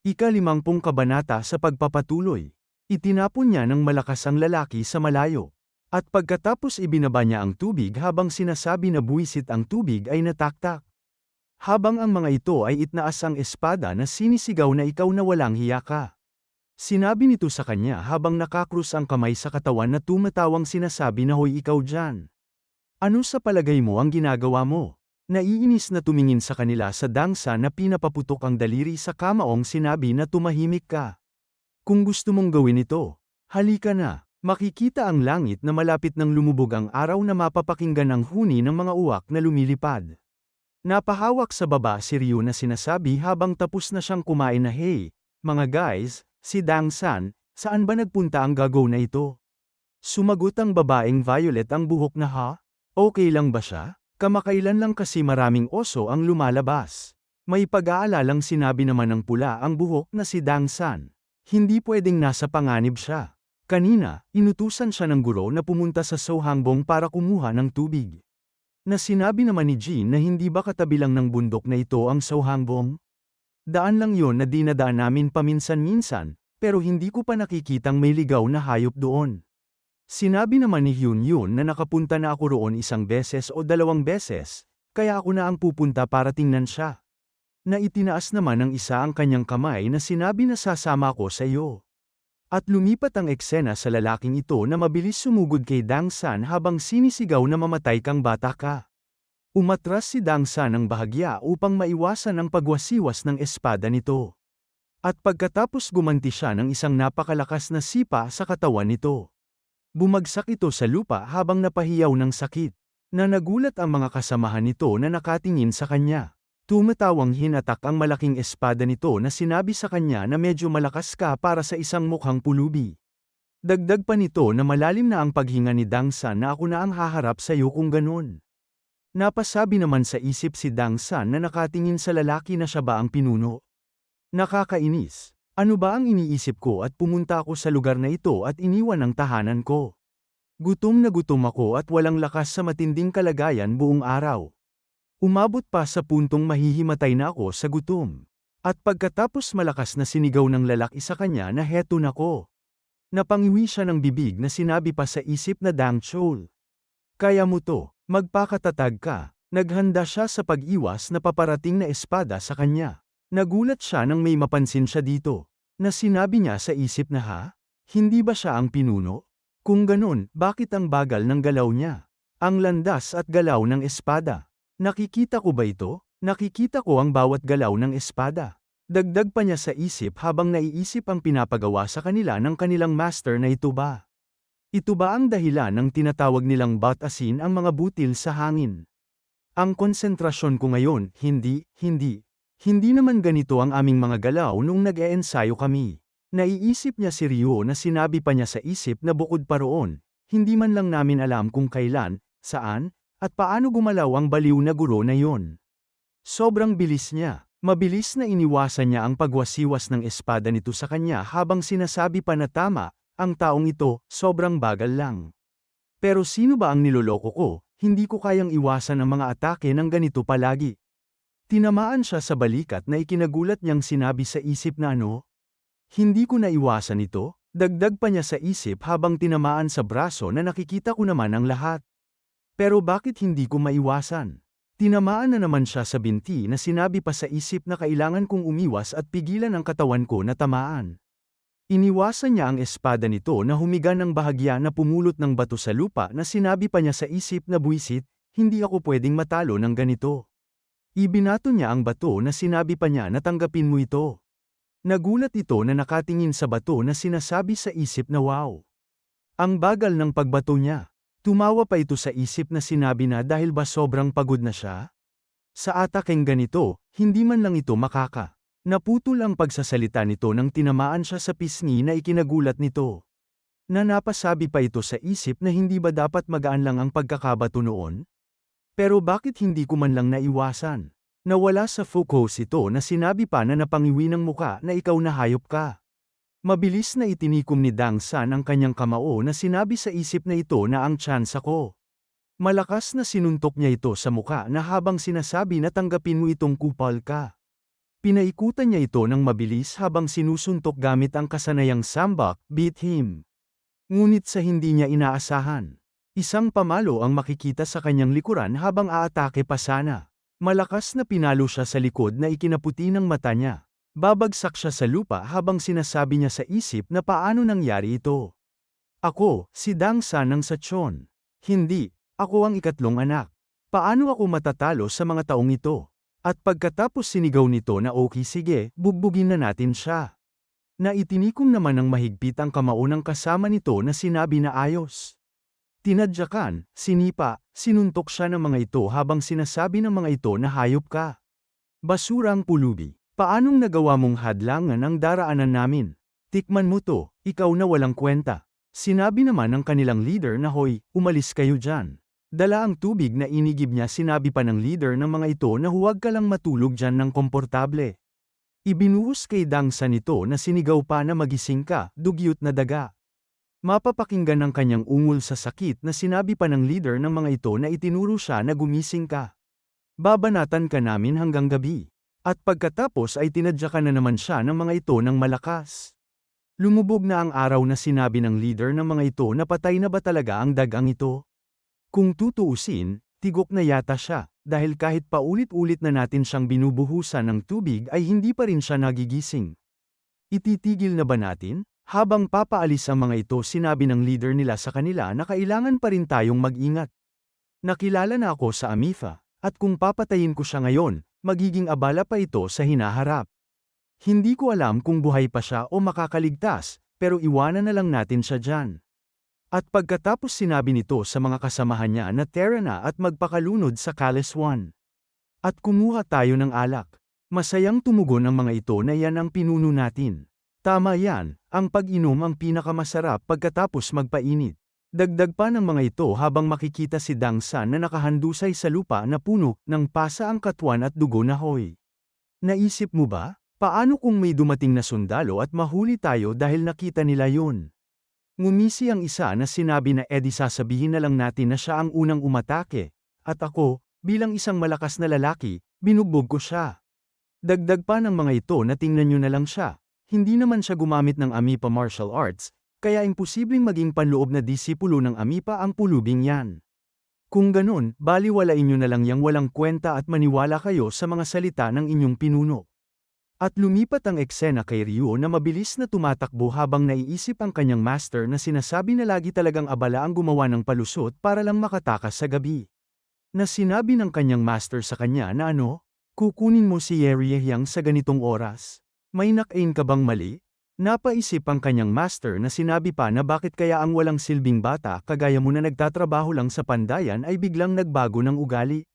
Ika-limangpung kabanata sa pagpapatuloy. Itinapon niya ng malakas ang lalaki sa malayo. At pagkatapos ibinaba niya ang tubig habang sinasabi na buwisit ang tubig ay nataktak. Habang ang mga ito ay itnaas ang espada na sinisigaw na ikaw na walang hiya ka. Sinabi nito sa kanya habang nakakrus ang kamay sa katawan na tumatawang sinasabi na hoy ikaw dyan. Ano sa palagay mo ang ginagawa mo? Naiinis na tumingin sa kanila sa dangsa na pinapaputok ang daliri sa kamaong sinabi na tumahimik ka. Kung gusto mong gawin ito, halika na. Makikita ang langit na malapit nang lumubog ang araw na mapapakinggan ang huni ng mga uwak na lumilipad. Napahawak sa baba si Ryu na sinasabi habang tapos na siyang kumain na hey, mga guys, si Dang San, saan ba nagpunta ang gago na ito? Sumagot ang babaeng violet ang buhok na ha? Okay lang ba siya? Kamakailan lang kasi maraming oso ang lumalabas. May pag-aalalang sinabi naman ng pula ang buhok na si Dang San. Hindi pwedeng nasa panganib siya. Kanina, inutusan siya ng guro na pumunta sa Sohangbong para kumuha ng tubig. Na sinabi naman ni Jean na hindi ba katabi lang ng bundok na ito ang Sohangbong? Daan lang yon na dinadaan namin paminsan-minsan, pero hindi ko pa nakikitang may ligaw na hayop doon. Sinabi naman ni Hyun Yun na nakapunta na ako roon isang beses o dalawang beses, kaya ako na ang pupunta para tingnan siya. Na itinaas naman ng isa ang kanyang kamay na sinabi na sasama ko sa iyo. At lumipat ang eksena sa lalaking ito na mabilis sumugod kay Dang San habang sinisigaw na mamatay kang bata ka. Umatras si Dang San ng bahagya upang maiwasan ang pagwasiwas ng espada nito. At pagkatapos gumanti siya ng isang napakalakas na sipa sa katawan nito. Bumagsak ito sa lupa habang napahiyaw ng sakit, na nagulat ang mga kasamahan nito na nakatingin sa kanya. Tumatawang hinatak ang malaking espada nito na sinabi sa kanya na medyo malakas ka para sa isang mukhang pulubi. Dagdag pa nito na malalim na ang paghinga ni Dangsan na ako na ang haharap sa iyo kung ganun. Napasabi naman sa isip si Dangsan na nakatingin sa lalaki na siya ba ang pinuno. Nakakainis. Ano ba ang iniisip ko at pumunta ako sa lugar na ito at iniwan ang tahanan ko? Gutom na gutom ako at walang lakas sa matinding kalagayan buong araw. Umabot pa sa puntong mahihimatay na ako sa gutom. At pagkatapos malakas na sinigaw ng lalaki sa kanya na heto na ko. Napangiwi siya ng bibig na sinabi pa sa isip na Dang Chol. Kaya mo to, magpakatatag ka. Naghanda siya sa pag-iwas na paparating na espada sa kanya. Nagulat siya nang may mapansin siya dito. Na sinabi niya sa isip na ha? Hindi ba siya ang pinuno? Kung ganun, bakit ang bagal ng galaw niya? Ang landas at galaw ng espada. Nakikita ko ba ito? Nakikita ko ang bawat galaw ng espada. Dagdag pa niya sa isip habang naiisip ang pinapagawa sa kanila ng kanilang master na ito ba? Ito ba ang dahilan ng tinatawag nilang batasin ang mga butil sa hangin? Ang konsentrasyon ko ngayon, hindi, hindi. Hindi naman ganito ang aming mga galaw nung nag-eensayo kami. Naiisip niya si Ryo na sinabi pa niya sa isip na bukod pa roon, hindi man lang namin alam kung kailan, saan, at paano gumalaw ang baliw na guro na yon? Sobrang bilis niya. Mabilis na iniwasan niya ang pagwasiwas ng espada nito sa kanya habang sinasabi pa na tama, ang taong ito, sobrang bagal lang. Pero sino ba ang niloloko ko, hindi ko kayang iwasan ang mga atake ng ganito palagi. Tinamaan siya sa balikat na ikinagulat niyang sinabi sa isip na ano? Hindi ko naiwasan ito, dagdag pa niya sa isip habang tinamaan sa braso na nakikita ko naman ang lahat. Pero bakit hindi ko maiwasan? Tinamaan na naman siya sa binti na sinabi pa sa isip na kailangan kong umiwas at pigilan ang katawan ko na tamaan. Iniwasan niya ang espada nito na humiga ng bahagya na pumulot ng bato sa lupa na sinabi pa niya sa isip na buwisit, hindi ako pwedeng matalo ng ganito. Ibinato niya ang bato na sinabi pa niya na tanggapin mo ito. Nagulat ito na nakatingin sa bato na sinasabi sa isip na wow. Ang bagal ng pagbato niya. Tumawa pa ito sa isip na sinabi na dahil ba sobrang pagod na siya? Sa atakeng ganito, hindi man lang ito makaka. Naputol ang pagsasalita nito nang tinamaan siya sa pisngi na ikinagulat nito. Na napasabi pa ito sa isip na hindi ba dapat magaan lang ang pagkakabato noon? Pero bakit hindi ko man lang naiwasan? Nawala sa focus ito na sinabi pa na napangiwi ng muka na ikaw na hayop ka. Mabilis na itinikom ni Dang San ang kanyang kamao na sinabi sa isip na ito na ang chance ko. Malakas na sinuntok niya ito sa muka na habang sinasabi na tanggapin mo itong kupal ka. Pinaikutan niya ito ng mabilis habang sinusuntok gamit ang kasanayang sambak, beat him. Ngunit sa hindi niya inaasahan, isang pamalo ang makikita sa kanyang likuran habang aatake pa sana. Malakas na pinalo siya sa likod na ikinaputi ng mata niya. Babagsak siya sa lupa habang sinasabi niya sa isip na paano nangyari ito. Ako, si Dang San ng Sachon. Hindi, ako ang ikatlong anak. Paano ako matatalo sa mga taong ito? At pagkatapos sinigaw nito na okay sige, bugbugin na natin siya. Naitinikom naman ng mahigpit ang kamaunang kasama nito na sinabi na ayos. Tinadyakan, sinipa, sinuntok siya ng mga ito habang sinasabi ng mga ito na hayop ka. Basurang pulubi, paanong nagawa mong hadlangan ang daraanan namin? Tikman mo to, ikaw na walang kwenta. Sinabi naman ng kanilang leader na hoy, umalis kayo dyan. Dala ang tubig na inigib niya sinabi pa ng leader ng mga ito na huwag ka lang matulog dyan ng komportable. Ibinuhos kay Dangsa nito na sinigaw pa na magising ka, dugyot na daga. Mapapakinggan ng kanyang ungol sa sakit na sinabi pa ng leader ng mga ito na itinuro siya na gumising ka. Babanatan ka namin hanggang gabi. At pagkatapos ay tinadya ka na naman siya ng mga ito ng malakas. Lumubog na ang araw na sinabi ng leader ng mga ito na patay na ba talaga ang dagang ito? Kung tutuusin, tigok na yata siya, dahil kahit paulit-ulit na natin siyang binubuhusan ng tubig ay hindi pa rin siya nagigising. Ititigil na ba natin? Habang papaalis ang mga ito sinabi ng leader nila sa kanila na kailangan pa rin tayong mag-ingat. Nakilala na ako sa Amifa, at kung papatayin ko siya ngayon, magiging abala pa ito sa hinaharap. Hindi ko alam kung buhay pa siya o makakaligtas, pero iwanan na lang natin siya dyan. At pagkatapos sinabi nito sa mga kasamahan niya na tera na at magpakalunod sa Kalis 1. At kumuha tayo ng alak. Masayang tumugon ang mga ito na yan ang pinuno natin. Tama yan, ang pag-inom ang pinakamasarap pagkatapos magpainit. Dagdag pa ng mga ito habang makikita si Dang San na nakahandusay sa lupa na puno ng pasa ang katwan at dugo na hoy. Naisip mo ba? Paano kung may dumating na sundalo at mahuli tayo dahil nakita nila yon? Ngumisi ang isa na sinabi na edi sasabihin na lang natin na siya ang unang umatake, at ako, bilang isang malakas na lalaki, binugbog ko siya. Dagdag pa ng mga ito na tingnan nyo na lang siya, hindi naman siya gumamit ng Amipa martial arts, kaya imposibleng maging panloob na disipulo ng Amipa ang pulubing yan. Kung ganun, baliwalain nyo na lang yang walang kwenta at maniwala kayo sa mga salita ng inyong pinuno. At lumipat ang eksena kay Ryu na mabilis na tumatakbo habang naiisip ang kanyang master na sinasabi na lagi talagang abala ang gumawa ng palusot para lang makatakas sa gabi. Na sinabi ng kanyang master sa kanya na ano, kukunin mo si Yeriehyang sa ganitong oras. May nakain ka bang mali? Napaisip ang kanyang master na sinabi pa na bakit kaya ang walang silbing bata kagaya mo na nagtatrabaho lang sa pandayan ay biglang nagbago ng ugali.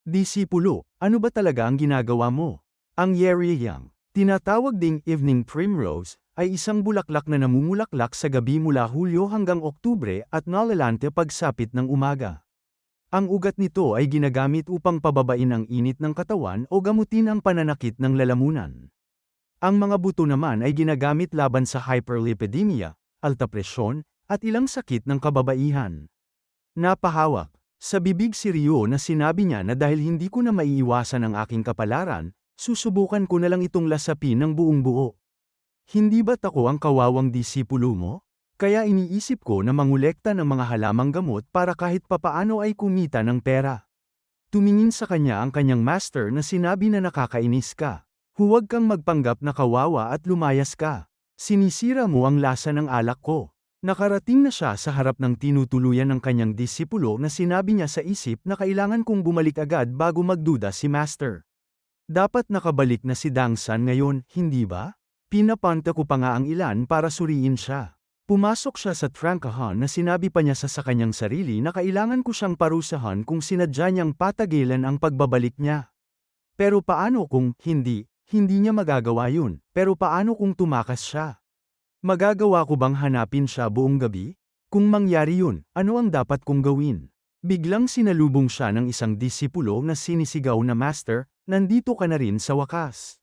Disipulo, ano ba talaga ang ginagawa mo? Ang Yeriyang, tinatawag ding evening primrose, ay isang bulaklak na namumulaklak sa gabi mula Hulyo hanggang Oktubre at nalalante pagsapit ng umaga. Ang ugat nito ay ginagamit upang pababain ang init ng katawan o gamutin ang pananakit ng lalamunan. Ang mga buto naman ay ginagamit laban sa hyperlipidemia, alta presyon, at ilang sakit ng kababaihan. Napahawak, sa bibig si Rio na sinabi niya na dahil hindi ko na maiiwasan ang aking kapalaran, Susubukan ko na lang itong lasapin ng buong buo. Hindi ba't ako ang kawawang disipulo mo? Kaya iniisip ko na mangulekta ng mga halamang gamot para kahit papaano ay kumita ng pera. Tumingin sa kanya ang kanyang master na sinabi na nakakainis ka. Huwag kang magpanggap na kawawa at lumayas ka. Sinisira mo ang lasa ng alak ko. Nakarating na siya sa harap ng tinutuluyan ng kanyang disipulo na sinabi niya sa isip na kailangan kong bumalik agad bago magduda si master. Dapat nakabalik na si Dangsan ngayon, hindi ba? Pinapanta ko pa nga ang ilan para suriin siya. Pumasok siya sa trangkahan na sinabi pa niya sa sa kanyang sarili na kailangan ko siyang parusahan kung sinadya niyang patagilan ang pagbabalik niya. Pero paano kung hindi, hindi niya magagawa yun, pero paano kung tumakas siya? Magagawa ko bang hanapin siya buong gabi? Kung mangyari yun, ano ang dapat kong gawin? Biglang sinalubong siya ng isang disipulo na sinisigaw na master, Nandito ka na rin sa wakas.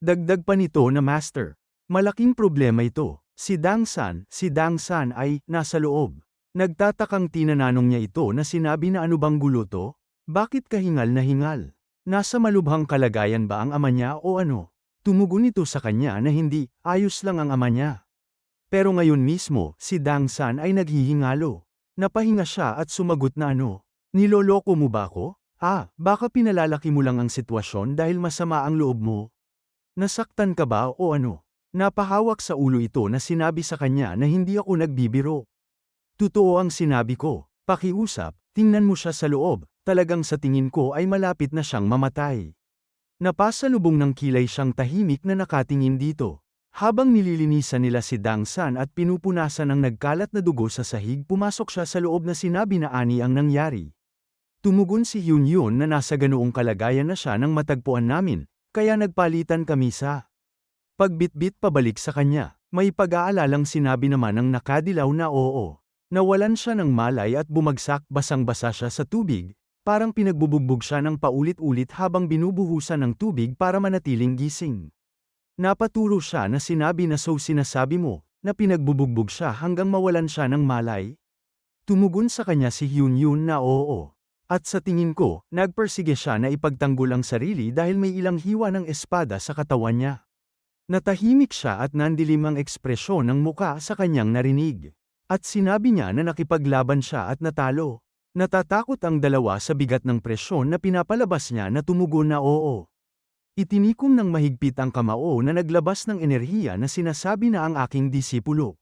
Dagdag pa nito na master. Malaking problema ito. Si Dangsan, si Dangsan ay nasa loob. Nagtatakang tinananong niya ito na sinabi na ano bang gulo to? Bakit ka hingal na hingal? Nasa malubhang kalagayan ba ang ama niya o ano? Tumugon ito sa kanya na hindi, ayos lang ang ama niya. Pero ngayon mismo, si Dang San ay naghihingalo. Napahinga siya at sumagot na ano, niloloko mo ba ako? Ah, baka pinalalaki mo lang ang sitwasyon dahil masama ang loob mo. Nasaktan ka ba o ano? Napahawak sa ulo ito na sinabi sa kanya na hindi ako nagbibiro. Totoo ang sinabi ko, pakiusap, tingnan mo siya sa loob, talagang sa tingin ko ay malapit na siyang mamatay. Napasalubong ng kilay siyang tahimik na nakatingin dito. Habang nililinisan nila si Dang San at pinupunasan ng nagkalat na dugo sa sahig pumasok siya sa loob na sinabi na ani ang nangyari. Tumugon si Yun Yun na nasa ganoong kalagayan na siya nang matagpuan namin, kaya nagpalitan kami sa pagbitbit pabalik sa kanya. May pag-aalalang sinabi naman ng nakadilaw na oo. Nawalan siya ng malay at bumagsak basang-basa siya sa tubig, parang pinagbubugbog siya ng paulit-ulit habang binubuhusan ng tubig para manatiling gising. Napaturo siya na sinabi na so sinasabi mo, na pinagbubugbog siya hanggang mawalan siya ng malay? Tumugon sa kanya si Hyun Yun na oo. At sa tingin ko, nagpersige siya na ipagtanggol ang sarili dahil may ilang hiwa ng espada sa katawan niya. Natahimik siya at nandilim ang ekspresyon ng muka sa kanyang narinig. At sinabi niya na nakipaglaban siya at natalo. Natatakot ang dalawa sa bigat ng presyon na pinapalabas niya na tumugon na oo. Itinikom ng mahigpit ang kamao na naglabas ng enerhiya na sinasabi na ang aking disipulo.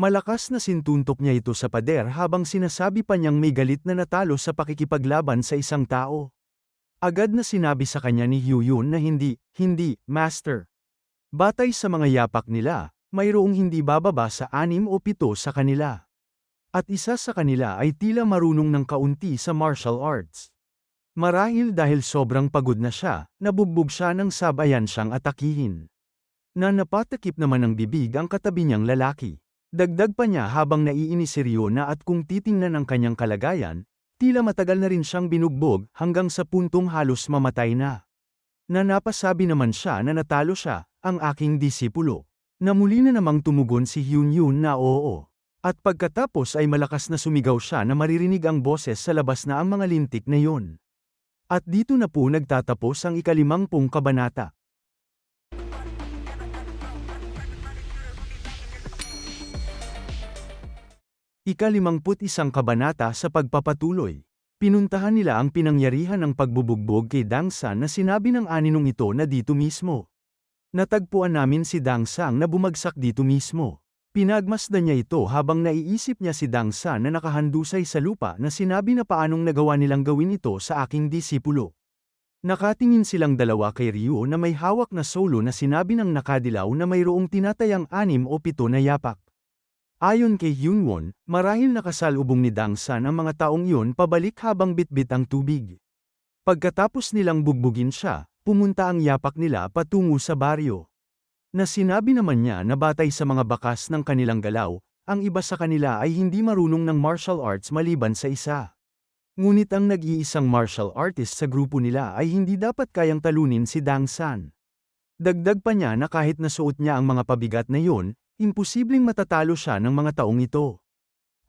Malakas na sintuntok niya ito sa pader habang sinasabi pa niyang may galit na natalo sa pakikipaglaban sa isang tao. Agad na sinabi sa kanya ni Hyun na hindi, hindi, Master. Batay sa mga yapak nila, mayroong hindi bababa sa anim o pito sa kanila. At isa sa kanila ay tila marunong ng kaunti sa martial arts. Marahil dahil sobrang pagod na siya, nabugbog siya ng sabayan siyang atakihin. Na napatakip naman ng bibig ang katabi niyang lalaki. Dagdag pa niya habang naiinis si Riona at kung titingnan ang kanyang kalagayan, tila matagal na rin siyang binugbog hanggang sa puntong halos mamatay na. Na napasabi naman siya na natalo siya, ang aking disipulo. Na muli na namang tumugon si Hyun Yun na oo. At pagkatapos ay malakas na sumigaw siya na maririnig ang boses sa labas na ang mga lintik na yon. At dito na po nagtatapos ang ikalimangpong kabanata. Ikalimangput isang kabanata sa pagpapatuloy. Pinuntahan nila ang pinangyarihan ng pagbubugbog kay Dang San na sinabi ng aninong ito na dito mismo. Natagpuan namin si Dang Sang na bumagsak dito mismo. Pinagmasdan niya ito habang naiisip niya si Dang San na nakahandusay sa lupa na sinabi na paanong nagawa nilang gawin ito sa aking disipulo. Nakatingin silang dalawa kay Ryu na may hawak na solo na sinabi ng nakadilaw na mayroong tinatayang anim o pito na yapak. Ayon kay Hyunwon, marahil nakasalubong ni Dang San ang mga taong iyon pabalik habang bitbit ang tubig. Pagkatapos nilang bugbugin siya, pumunta ang yapak nila patungo sa baryo. Na sinabi naman niya na batay sa mga bakas ng kanilang galaw, ang iba sa kanila ay hindi marunong ng martial arts maliban sa isa. Ngunit ang nag-iisang martial artist sa grupo nila ay hindi dapat kayang talunin si Dang San. Dagdag pa niya na kahit nasuot niya ang mga pabigat na yun, Imposibleng matatalo siya ng mga taong ito.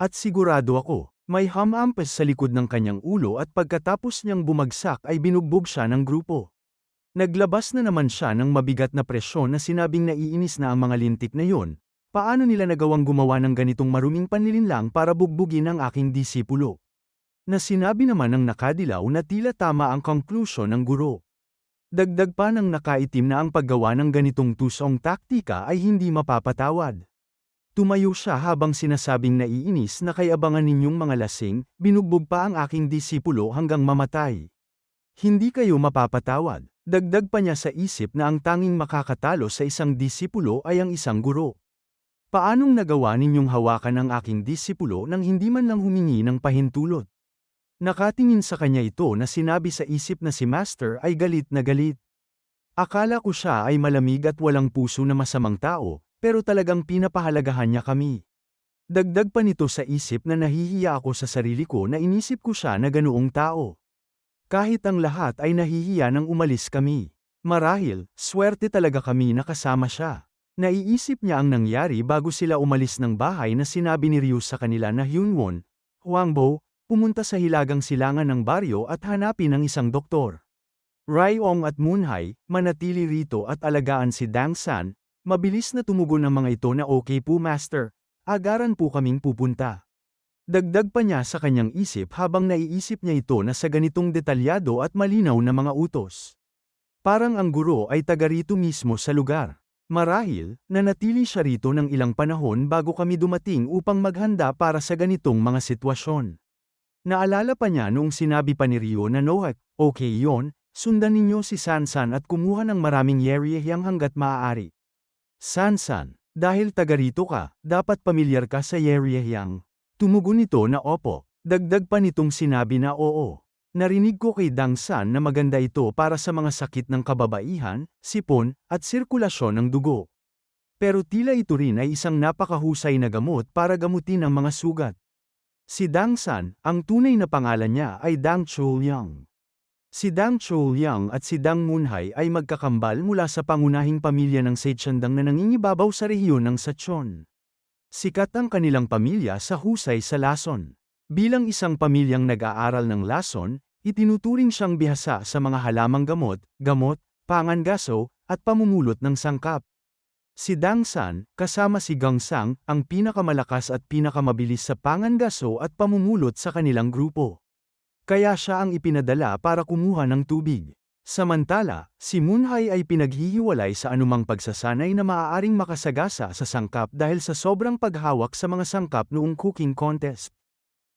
At sigurado ako, may hamampes sa likod ng kanyang ulo at pagkatapos niyang bumagsak ay binugbog siya ng grupo. Naglabas na naman siya ng mabigat na presyon na sinabing naiinis na ang mga lintik na yon. Paano nila nagawang gumawa ng ganitong maruming panlilinlang para bugbugin ang aking disipulo? Na sinabi naman ng nakadilaw na tila tama ang conclusion ng guro. Dagdag pa ng nakaitim na ang paggawa ng ganitong tusong taktika ay hindi mapapatawad. Tumayo siya habang sinasabing naiinis na kay abangan ninyong mga lasing, binugbog pa ang aking disipulo hanggang mamatay. Hindi kayo mapapatawad. Dagdag pa niya sa isip na ang tanging makakatalo sa isang disipulo ay ang isang guro. Paanong nagawa ninyong hawakan ang aking disipulo nang hindi man lang humingi ng pahintulot? Nakatingin sa kanya ito na sinabi sa isip na si Master ay galit na galit. Akala ko siya ay malamig at walang puso na masamang tao, pero talagang pinapahalagahan niya kami. Dagdag pa nito sa isip na nahihiya ako sa sarili ko na inisip ko siya na ganoong tao. Kahit ang lahat ay nahihiya nang umalis kami. Marahil, swerte talaga kami na kasama siya. Naiisip niya ang nangyari bago sila umalis ng bahay na sinabi ni Ryu sa kanila na Hyunwon, Huangbo, pumunta sa hilagang silangan ng baryo at hanapin ang isang doktor. Ryong at Moonhai, manatili rito at alagaan si Dang San, mabilis na tumugon ang mga ito na okay po master, agaran po kaming pupunta. Dagdag pa niya sa kanyang isip habang naiisip niya ito na sa ganitong detalyado at malinaw na mga utos. Parang ang guro ay taga rito mismo sa lugar. Marahil, nanatili siya rito ng ilang panahon bago kami dumating upang maghanda para sa ganitong mga sitwasyon. Naalala pa niya noong sinabi pa ni Rio na Noak, okay yon, sundan ninyo si Sansan at kumuha ng maraming yeriyehiyang hanggat maaari. Sansan, dahil taga rito ka, dapat pamilyar ka sa yeriyehiyang. Tumugon nito na opo, dagdag pa nitong sinabi na oo. Narinig ko kay Dang San na maganda ito para sa mga sakit ng kababaihan, sipon, at sirkulasyon ng dugo. Pero tila ito rin ay isang napakahusay na gamot para gamutin ang mga sugat. Si Dang San, ang tunay na pangalan niya ay Dang Cholyang. Si Dang Cholyang at si Dang Munhai ay magkakambal mula sa pangunahing pamilya ng Seichendang na nangingibabaw sa rehiyon ng Sachon. Sikat ang kanilang pamilya sa husay sa lason. Bilang isang pamilyang nag-aaral ng lason, itinuturing siyang bihasa sa mga halamang gamot, gamot, pangangaso, at pamumulot ng sangkap. Si Dang San, kasama si Gang Sang, ang pinakamalakas at pinakamabilis sa pangangaso at pamumulot sa kanilang grupo. Kaya siya ang ipinadala para kumuha ng tubig. Samantala, si Moonhai ay pinaghihiwalay sa anumang pagsasanay na maaaring makasagasa sa sangkap dahil sa sobrang paghawak sa mga sangkap noong cooking contest.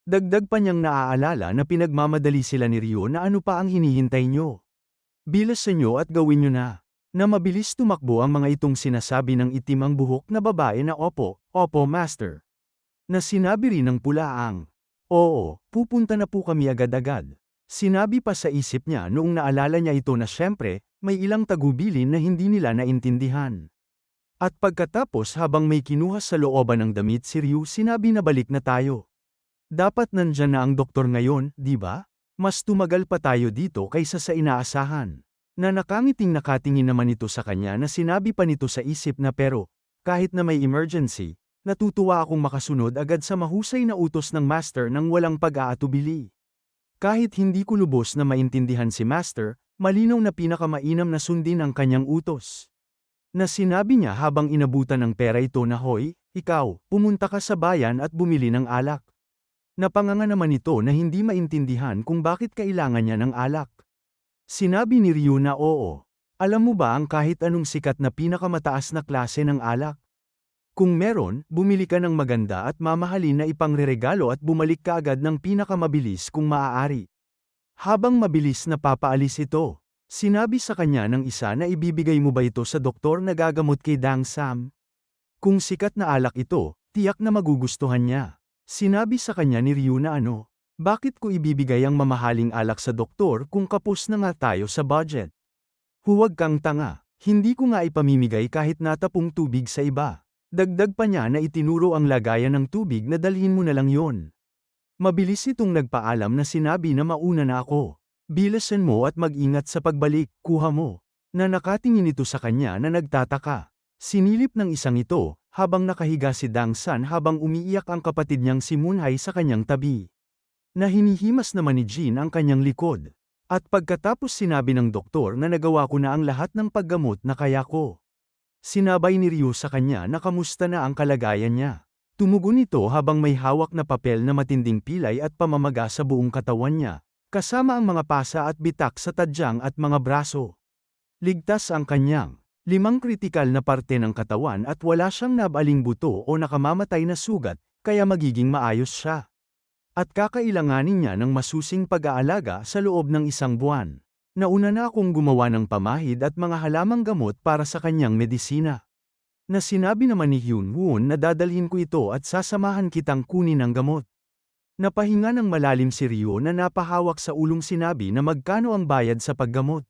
Dagdag pa niyang naaalala na pinagmamadali sila ni Rio na ano pa ang hinihintay nyo. Bilas sa nyo at gawin nyo na. Na mabilis tumakbo ang mga itong sinasabi ng itim ang buhok na babae na opo, opo master. Na sinabi rin ng pulaang, oo, pupunta na po kami agad-agad. Sinabi pa sa isip niya noong naalala niya ito na syempre, may ilang tagubilin na hindi nila naintindihan. At pagkatapos habang may kinuha sa looban ng damit si Ryu sinabi na balik na tayo. Dapat nandyan na ang doktor ngayon, di ba? Mas tumagal pa tayo dito kaysa sa inaasahan. Na nakangiting nakatingin naman ito sa kanya na sinabi pa nito sa isip na pero, kahit na may emergency, natutuwa akong makasunod agad sa mahusay na utos ng master nang walang pag-aatubili. Kahit hindi ko lubos na maintindihan si Master, malinaw na pinakamainam na sundin ang kanyang utos. Na sinabi niya habang inabutan ng pera ito na hoy, ikaw, pumunta ka sa bayan at bumili ng alak. Napanganga naman ito na hindi maintindihan kung bakit kailangan niya ng alak. Sinabi ni Ryu na oo. Alam mo ba ang kahit anong sikat na pinakamataas na klase ng alak? Kung meron, bumili ka ng maganda at mamahalin na ipangreregalo at bumalik ka agad ng pinakamabilis kung maaari. Habang mabilis na papaalis ito, sinabi sa kanya ng isa na ibibigay mo ba ito sa doktor na gagamot kay Dang Sam? Kung sikat na alak ito, tiyak na magugustuhan niya. Sinabi sa kanya ni Ryu na ano, bakit ko ibibigay ang mamahaling alak sa doktor kung kapos na nga tayo sa budget? Huwag kang tanga, hindi ko nga ipamimigay kahit natapong tubig sa iba. Dagdag pa niya na itinuro ang lagayan ng tubig na dalhin mo na lang yon. Mabilis itong nagpaalam na sinabi na mauna na ako. Bilasan mo at mag-ingat sa pagbalik, kuha mo. Na nakatingin ito sa kanya na nagtataka. Sinilip ng isang ito, habang nakahiga si Dang San habang umiiyak ang kapatid niyang si Moonhai sa kanyang tabi. Na hinihimas naman ni Jin ang kanyang likod. At pagkatapos sinabi ng doktor na nagawa ko na ang lahat ng paggamot na kaya ko. Sinabay ni Ryu sa kanya na kamusta na ang kalagayan niya. Tumugon ito habang may hawak na papel na matinding pilay at pamamaga sa buong katawan niya, kasama ang mga pasa at bitak sa tadyang at mga braso. Ligtas ang kanyang limang kritikal na parte ng katawan at wala siyang nabaling buto o nakamamatay na sugat, kaya magiging maayos siya. At kakailanganin niya ng masusing pag-aalaga sa loob ng isang buwan. Nauna na akong gumawa ng pamahid at mga halamang gamot para sa kanyang medisina. Na sinabi naman ni Hyun Woon na dadalhin ko ito at sasamahan kitang kunin ang gamot. Napahinga ng malalim si Ryo na napahawak sa ulong sinabi na magkano ang bayad sa paggamot.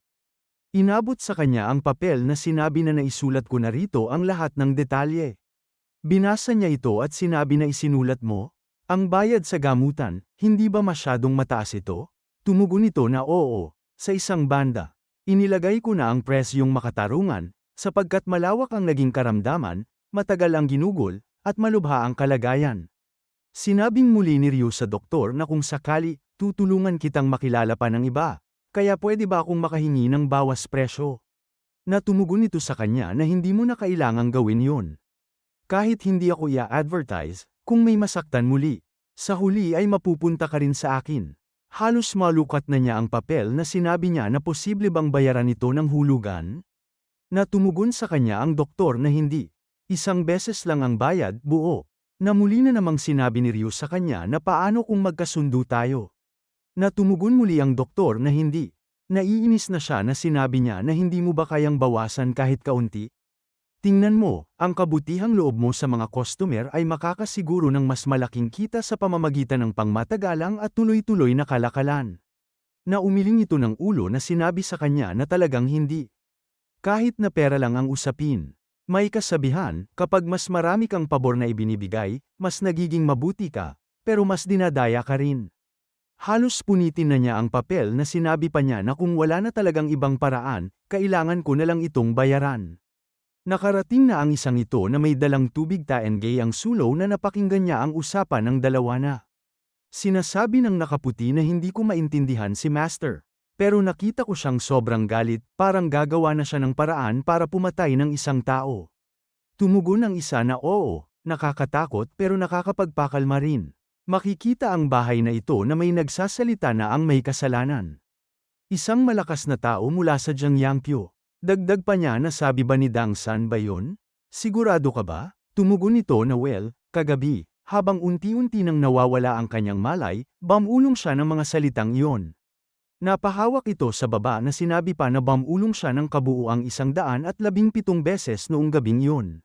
Inabot sa kanya ang papel na sinabi na naisulat ko na rito ang lahat ng detalye. Binasa niya ito at sinabi na isinulat mo, ang bayad sa gamutan, hindi ba masyadong mataas ito? Tumugon ito na oo, sa isang banda, inilagay ko na ang presyong makatarungan, sapagkat malawak ang naging karamdaman, matagal ang ginugol, at malubha ang kalagayan. Sinabing muli ni Ryu sa doktor na kung sakali, tutulungan kitang makilala pa ng iba, kaya pwede ba akong makahingi ng bawas presyo? Natumugon ito sa kanya na hindi mo na kailangang gawin yon. Kahit hindi ako i-advertise, kung may masaktan muli, sa huli ay mapupunta ka rin sa akin. Halos malukat na niya ang papel na sinabi niya na posible bang bayaran ito ng hulugan? Natumugon sa kanya ang doktor na hindi. Isang beses lang ang bayad, buo. Na muli na namang sinabi ni Ryu sa kanya na paano kung magkasundo tayo. Natumugon muli ang doktor na hindi. Naiinis na siya na sinabi niya na hindi mo ba kayang bawasan kahit kaunti? Tingnan mo, ang kabutihang loob mo sa mga customer ay makakasiguro ng mas malaking kita sa pamamagitan ng pangmatagalang at tuloy-tuloy na kalakalan. Na umiling ito ng ulo na sinabi sa kanya na talagang hindi. Kahit na pera lang ang usapin. May kasabihan, kapag mas marami kang pabor na ibinibigay, mas nagiging mabuti ka, pero mas dinadaya ka rin. Halos punitin na niya ang papel na sinabi pa niya na kung wala na talagang ibang paraan, kailangan ko na lang itong bayaran. Nakarating na ang isang ito na may dalang tubig taengay ang sulo na napakinggan niya ang usapan ng dalawa na. Sinasabi ng nakaputi na hindi ko maintindihan si Master. Pero nakita ko siyang sobrang galit, parang gagawa na siya ng paraan para pumatay ng isang tao. Tumugon ang isa na oo, nakakatakot pero nakakapagpakalma rin. Makikita ang bahay na ito na may nagsasalita na ang may kasalanan. Isang malakas na tao mula sa Jiangyangpyo. Dagdag pa niya na sabi ba ni Dang San ba yun? Sigurado ka ba? Tumugon ito na well, kagabi, habang unti-unti nang nawawala ang kanyang malay, bamulong siya ng mga salitang iyon. Napahawak ito sa baba na sinabi pa na bamulong siya ng kabuuang isang daan at labing pitong beses noong gabing yun.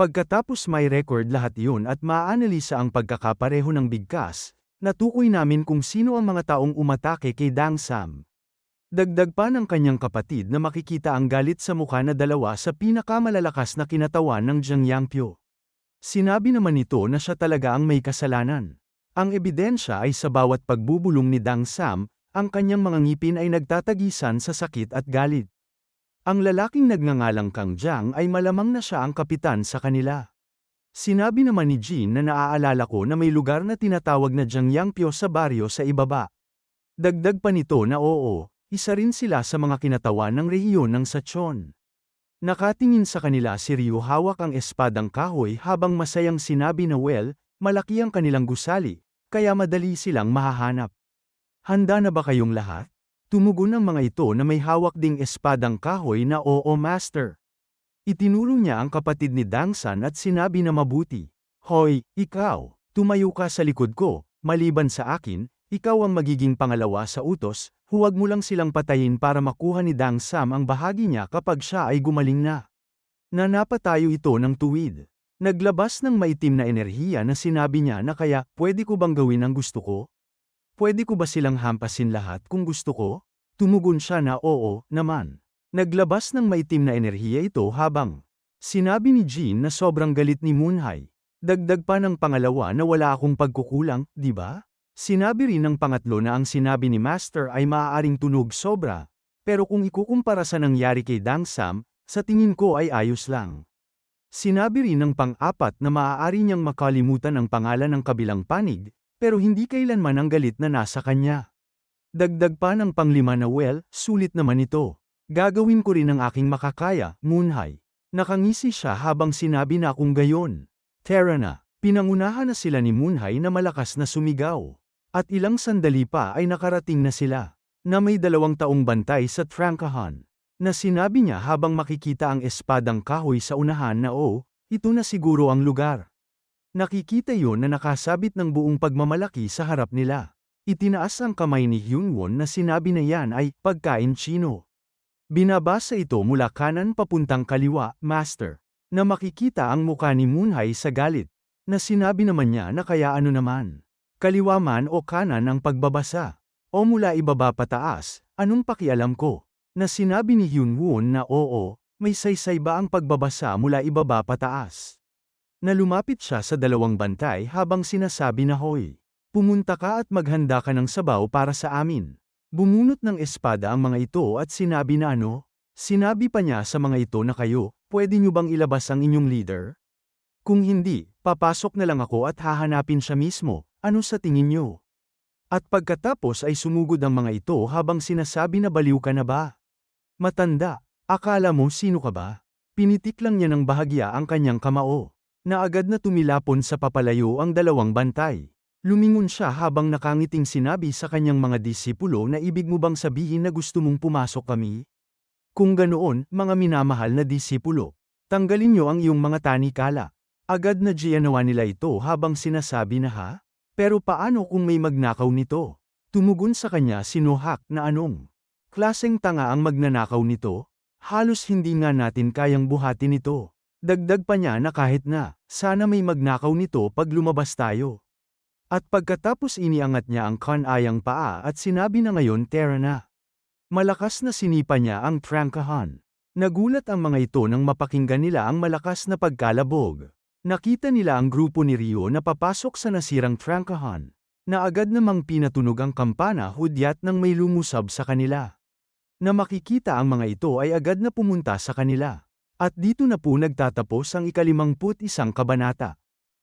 Pagkatapos may record lahat iyon at maaanalisa ang pagkakapareho ng bigkas, natukoy namin kung sino ang mga taong umatake kay Dang Sam. Dagdag pa ng kanyang kapatid na makikita ang galit sa mukha na dalawa sa pinakamalalakas na kinatawan ng Jiang Yangpyo. Sinabi naman nito na siya talaga ang may kasalanan. Ang ebidensya ay sa bawat pagbubulong ni Dang Sam, ang kanyang mga ngipin ay nagtatagisan sa sakit at galit. Ang lalaking nagngangalang Kang Jiang ay malamang na siya ang kapitan sa kanila. Sinabi naman ni Jean na naaalala ko na may lugar na tinatawag na Jiangyangpyo sa baryo sa ibaba. Dagdag pa nito na oo, isa rin sila sa mga kinatawan ng rehiyon ng Sachon. Nakatingin sa kanila si Ryu hawak ang espadang kahoy habang masayang sinabi na well, malaki ang kanilang gusali, kaya madali silang mahahanap. Handa na ba kayong lahat? Tumugon ang mga ito na may hawak ding espadang kahoy na oo master. Itinuro niya ang kapatid ni Dangsan at sinabi na mabuti. Hoy, ikaw, tumayo ka sa likod ko, maliban sa akin, ikaw ang magiging pangalawa sa utos, huwag mo lang silang patayin para makuha ni Dang Sam ang bahagi niya kapag siya ay gumaling na. Nanapa tayo ito ng tuwid. Naglabas ng maitim na enerhiya na sinabi niya na kaya, pwede ko bang gawin ang gusto ko? Pwede ko ba silang hampasin lahat kung gusto ko? Tumugon siya na oo, naman. Naglabas ng maitim na enerhiya ito habang sinabi ni Jean na sobrang galit ni Moonhai. Dagdag pa ng pangalawa na wala akong pagkukulang, di ba? Sinabi rin ng pangatlo na ang sinabi ni Master ay maaaring tunog sobra, pero kung ikukumpara sa nangyari kay Dang Sam, sa tingin ko ay ayos lang. Sinabi rin ng pang-apat na maaari niyang makalimutan ang pangalan ng kabilang panig, pero hindi kailanman ang galit na nasa kanya. Dagdag pa ng panglima na well, sulit naman ito. Gagawin ko rin ang aking makakaya, Moonhai. Nakangisi siya habang sinabi na akong gayon. Tara na, pinangunahan na sila ni Moonhai na malakas na sumigaw. At ilang sandali pa ay nakarating na sila, na may dalawang taong bantay sa trangkahan. Na sinabi niya habang makikita ang espadang kahoy sa unahan na oh, ito na siguro ang lugar. Nakikita yon na nakasabit ng buong pagmamalaki sa harap nila. Itinaas ang kamay ni Hyunwon na sinabi na yan ay pagkain Chino. Binabasa ito mula kanan papuntang kaliwa, Master, na makikita ang muka ni Moonhai sa galit, na sinabi naman niya na kaya ano naman. Kaliwa man o kanan ang pagbabasa, o mula ibaba pataas, anong pakialam ko? Na sinabi ni Hyunwon na oo, may saysay ba ang pagbabasa mula ibaba pataas? na lumapit siya sa dalawang bantay habang sinasabi na hoy. Pumunta ka at maghanda ka ng sabaw para sa amin. Bumunot ng espada ang mga ito at sinabi na ano? Sinabi pa niya sa mga ito na kayo, pwede niyo bang ilabas ang inyong leader? Kung hindi, papasok na lang ako at hahanapin siya mismo, ano sa tingin niyo? At pagkatapos ay sumugod ang mga ito habang sinasabi na baliw ka na ba? Matanda, akala mo sino ka ba? Pinitik lang niya ng bahagya ang kanyang kamao. Na agad na tumilapon sa papalayo ang dalawang bantay. Lumingon siya habang nakangiting sinabi sa kanyang mga disipulo na ibig mo bang sabihin na gusto mong pumasok kami? Kung ganoon, mga minamahal na disipulo, tanggalin niyo ang iyong mga tanikala. Agad na ginawa nila ito habang sinasabi na ha? Pero paano kung may magnakaw nito? Tumugon sa kanya si Nohak na anong? Klaseng tanga ang magnanakaw nito? Halos hindi nga natin kayang buhatin ito. Dagdag pa niya na kahit na, sana may magnakaw nito pag lumabas tayo. At pagkatapos iniangat niya ang kanayang paa at sinabi na ngayon tera na. Malakas na sinipa niya ang trangkahan. Nagulat ang mga ito nang mapakinggan nila ang malakas na pagkalabog. Nakita nila ang grupo ni Rio na papasok sa nasirang trangkahan. Na agad namang pinatunog ang kampana hudyat nang may lumusab sa kanila. Na makikita ang mga ito ay agad na pumunta sa kanila. At dito na po nagtatapos ang ikalimangput isang kabanata.